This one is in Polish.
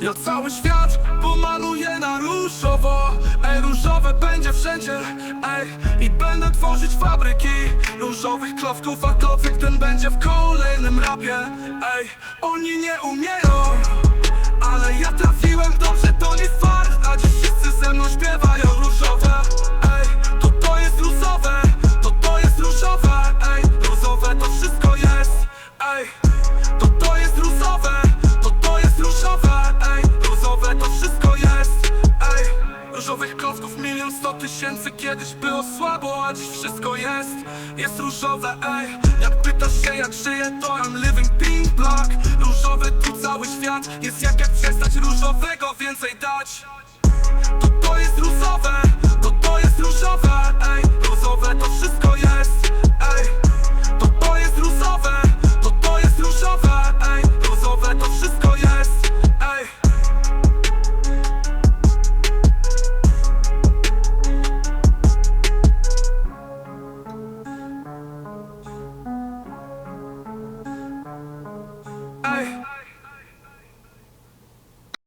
Ja cały świat pomaluję na różowo. Ej, różowe będzie wszędzie. Ej, i będę tworzyć fabryki Różowych klowków, a kocyk ten będzie w kolejnym rapie. Ej, oni nie umieją Ale ja trafiłem dobrze, to nie fart. A dziś wszyscy ze mną śpiewają różowe. Ej, to to jest różowe To to jest różowe. Ej, różowe to wszystko jest. Ej, klocków milion sto tysięcy Kiedyś było słabo, a dziś wszystko jest Jest różowe, ej. Jak pytasz się jak żyję, to I'm living pink black. Różowy tu cały świat Jest jak jak przestać różowego więcej dać